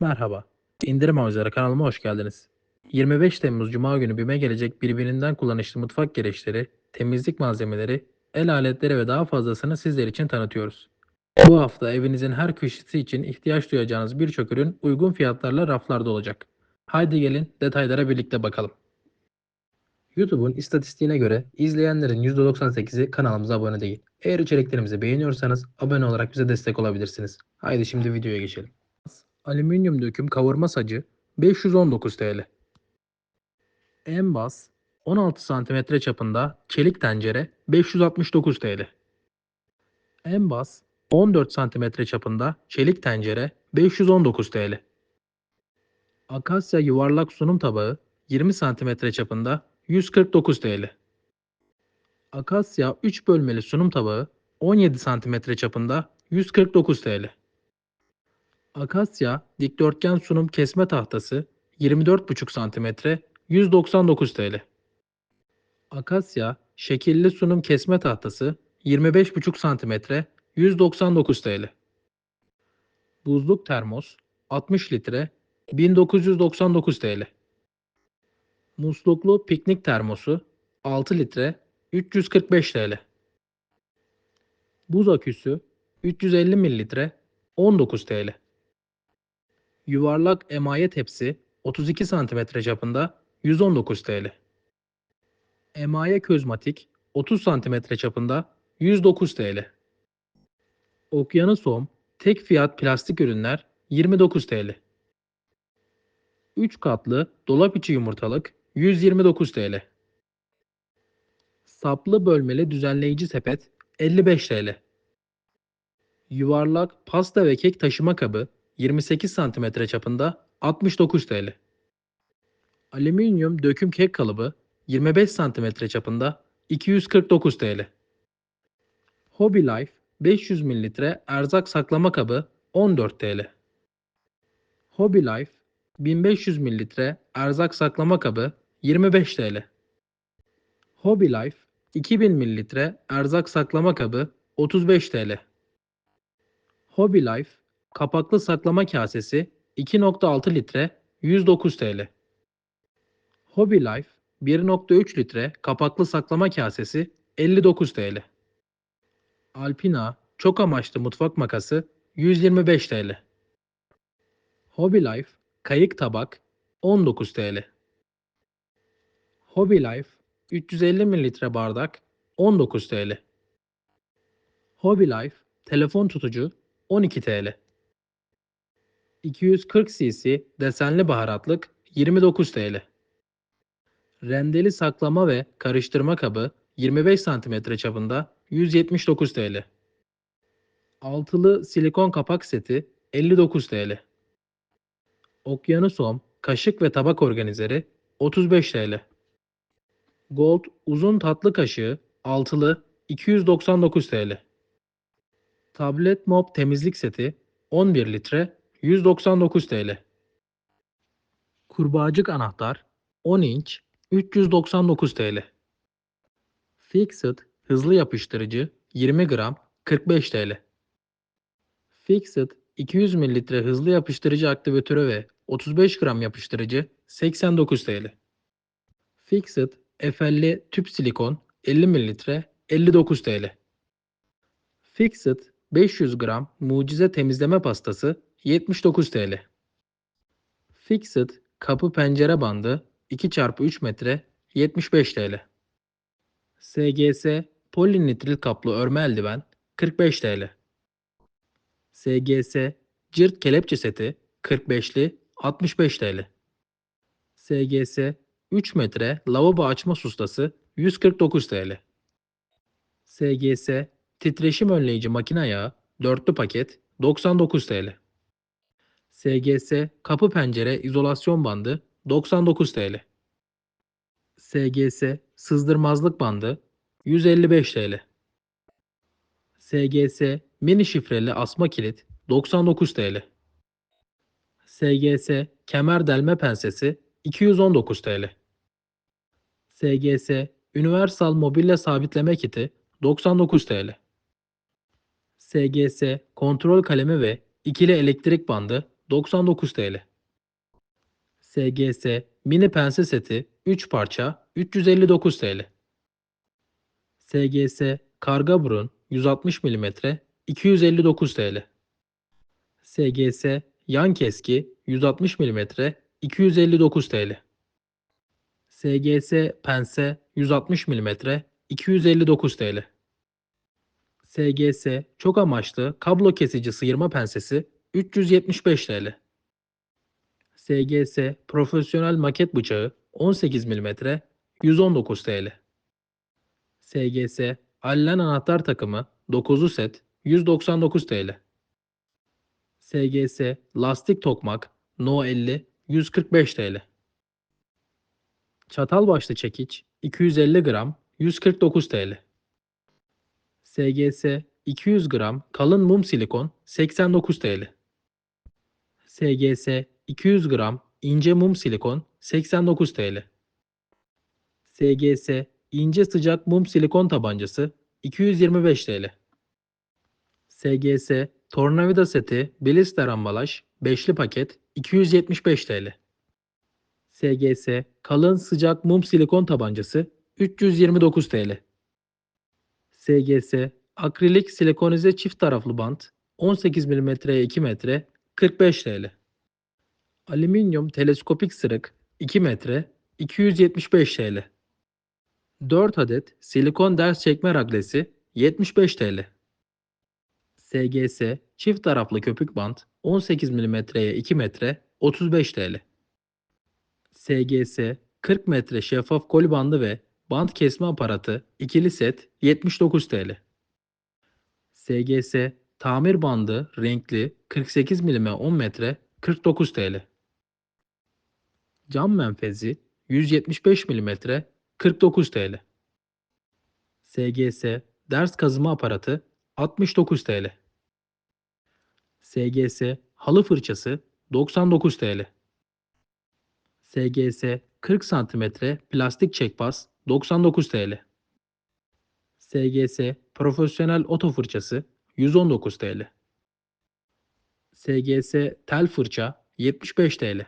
Merhaba. İndirim Avcıları kanalıma hoş geldiniz. 25 Temmuz Cuma günü BİM'e gelecek birbirinden kullanışlı mutfak gereçleri, temizlik malzemeleri, el aletleri ve daha fazlasını sizler için tanıtıyoruz. Bu hafta evinizin her köşesi için ihtiyaç duyacağınız birçok ürün uygun fiyatlarla raflarda olacak. Haydi gelin detaylara birlikte bakalım. YouTube'un istatistiğine göre izleyenlerin %98'i kanalımıza abone değil. Eğer içeriklerimizi beğeniyorsanız abone olarak bize destek olabilirsiniz. Haydi şimdi videoya geçelim. Alüminyum döküm kavurma sacı 519 TL. En bas 16 cm çapında çelik tencere 569 TL. En bas 14 cm çapında çelik tencere 519 TL. Akasya yuvarlak sunum tabağı 20 cm çapında 149 TL. Akasya 3 bölmeli sunum tabağı 17 cm çapında 149 TL. Akasya dikdörtgen sunum kesme tahtası 24,5 cm 199 TL. Akasya şekilli sunum kesme tahtası 25,5 cm 199 TL. Buzluk termos 60 litre 1999 TL. Musluklu piknik termosu 6 litre 345 TL. Buz aküsü 350 mililitre 19 TL. Yuvarlak emaye tepsi 32 cm çapında 119 TL. Emaye közmatik 30 cm çapında 109 TL. Okyanusom tek fiyat plastik ürünler 29 TL. 3 katlı dolap içi yumurtalık 129 TL. Saplı bölmeli düzenleyici sepet 55 TL. Yuvarlak pasta ve kek taşıma kabı 28 cm çapında 69 TL. Alüminyum döküm kek kalıbı 25 cm çapında 249 TL. Hobby Life 500 ml erzak saklama kabı 14 TL. Hobby Life 1500 ml erzak saklama kabı 25 TL. Hobby Life 2000 ml erzak saklama kabı 35 TL. Hobby Life kapaklı saklama kasesi 2.6 litre 109 TL. Hobby Life 1.3 litre kapaklı saklama kasesi 59 TL. Alpina çok amaçlı mutfak makası 125 TL. Hobby Life kayık tabak 19 TL. Hobby Life 350 mililitre bardak 19 TL. Hobby Life telefon tutucu 12 TL. 240 cc desenli baharatlık 29 TL. Rendeli saklama ve karıştırma kabı 25 cm çapında 179 TL. Altılı silikon kapak seti 59 TL. Okyanusom kaşık ve tabak organizeri 35 TL. Gold uzun tatlı kaşığı altılı 299 TL. Tablet mop temizlik seti 11 litre 199 TL. Kurbağacık anahtar 10 inç 399 TL. Fixit hızlı yapıştırıcı 20 gram 45 TL. Fixit 200 mililitre hızlı yapıştırıcı aktivatörü ve 35 gram yapıştırıcı 89 TL. Fixit Efelli tüp silikon 50 mililitre 59 TL. Fixit 500 gram mucize temizleme pastası 79 TL. Fixit kapı pencere bandı 2x3 metre 75 TL. SGS polinitril kaplı örme eldiven 45 TL. SGS cırt kelepçe seti 45'li 65 TL. SGS 3 metre lavabo açma sustası 149 TL. SGS titreşim önleyici makine yağı dörtlü paket 99 TL. SGS kapı pencere izolasyon bandı 99 TL. SGS sızdırmazlık bandı 155 TL. SGS mini şifreli asma kilit 99 TL. SGS kemer delme pensesi 219 TL. SGS Universal Mobilya Sabitleme Kiti 99 TL. SGS kontrol kalemi ve ikili elektrik bandı 99 TL. SGS mini pense seti 3 parça 359 TL. SGS karga burun 160 mm 259 TL. SGS yan keski 160 mm 259 TL. SGS pense 160 mm 259 TL. SGS çok amaçlı kablo kesici sıyırma pensesi 375 TL. SGS profesyonel maket bıçağı 18 mm 119 TL. SGS Allen anahtar takımı 9'lu set 199 TL. SGS lastik tokmak No 50 145 TL. Çatal başlı çekiç 250 gram 149 TL. SGS 200 gram kalın mum silikon 89 TL. SGS 200 gram ince mum silikon 89 TL. SGS ince sıcak mum silikon tabancası 225 TL. SGS tornavida seti blister ambalaj 5'li paket 275 TL. SGS kalın sıcak mum silikon tabancası 329 TL. SGS akrilik silikonize çift taraflı bant 18 mm'ye 2 metre 45 TL. Alüminyum teleskopik sırık 2 metre 275 TL. 4 adet silikon ders çekme raglesi 75 TL. SGS çift taraflı köpük bant 18 mm'ye 2 metre 35 TL. SGS 40 metre şeffaf koli bandı ve bant kesme aparatı ikili set 79 TL. SGS tamir bandı renkli 48 mm 10 metre 49 TL. Cam menfezi 175 mm 49 TL. SGS ders kazıma aparatı 69 TL. SGS halı fırçası 99 TL. SGS 40 cm plastik çekpas 99 TL. SGS profesyonel oto fırçası 119 TL. SGS tel fırça 75 TL.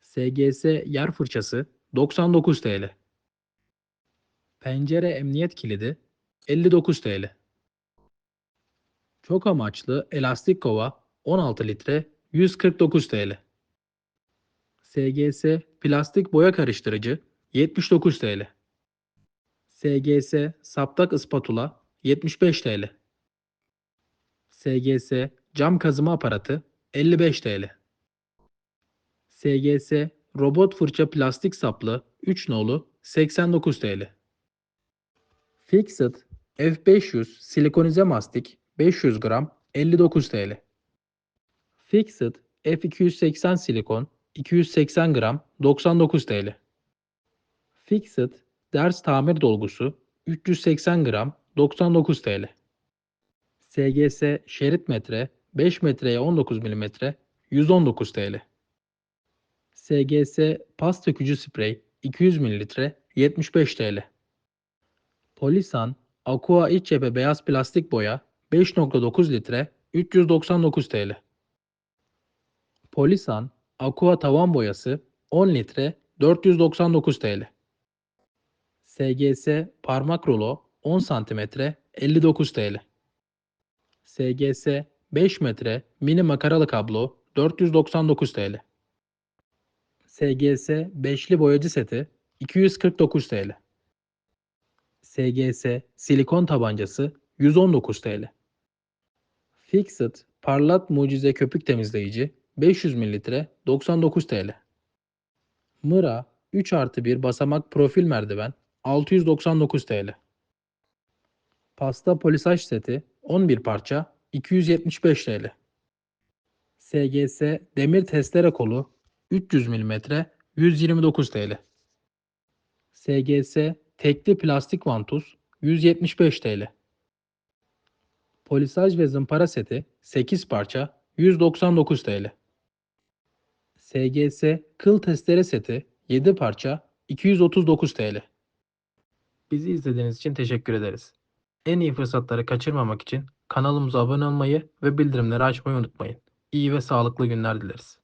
SGS yer fırçası 99 TL. Pencere emniyet kilidi 59 TL. Çok amaçlı elastik kova 16 litre 149 TL. SGS plastik boya karıştırıcı 79 TL. SGS saptak ıspatula 75 TL. SGS cam kazıma aparatı 55 TL. SGS robot fırça plastik saplı 3 nolu 89 TL. Fixit F500 silikonize mastik 500 gram 59 TL. Fixit F280 silikon 280 gram 99 TL. Fixit ders tamir dolgusu 380 gram 99 TL. SGS şerit metre 5 metreye 19 mm 119 TL. SGS pas dökücü sprey 200 ml 75 TL. Polisan Aqua iç cephe beyaz plastik boya 5.9 litre 399 TL. Polisan Aqua tavan boyası 10 litre 499 TL. SGS parmak rulo 10 cm 59 TL. SGS 5 metre mini makaralı kablo 499 TL. SGS beşli boyacı seti 249 TL. SGS silikon tabancası 119 TL. Fixit parlat mucize köpük temizleyici 500 ml 99 TL. Mıra 3 artı 1 basamak profil merdiven 699 TL. Pasta polisaj seti 11 parça 275 TL. SGS demir testere kolu 300 mm 129 TL. SGS tekli plastik vantuz 175 TL. Polisaj ve zımpara seti 8 parça 199 TL. SGS kıl testere seti 7 parça 239 TL. Bizi izlediğiniz için teşekkür ederiz. En iyi fırsatları kaçırmamak için kanalımıza abone olmayı ve bildirimleri açmayı unutmayın. İyi ve sağlıklı günler dileriz.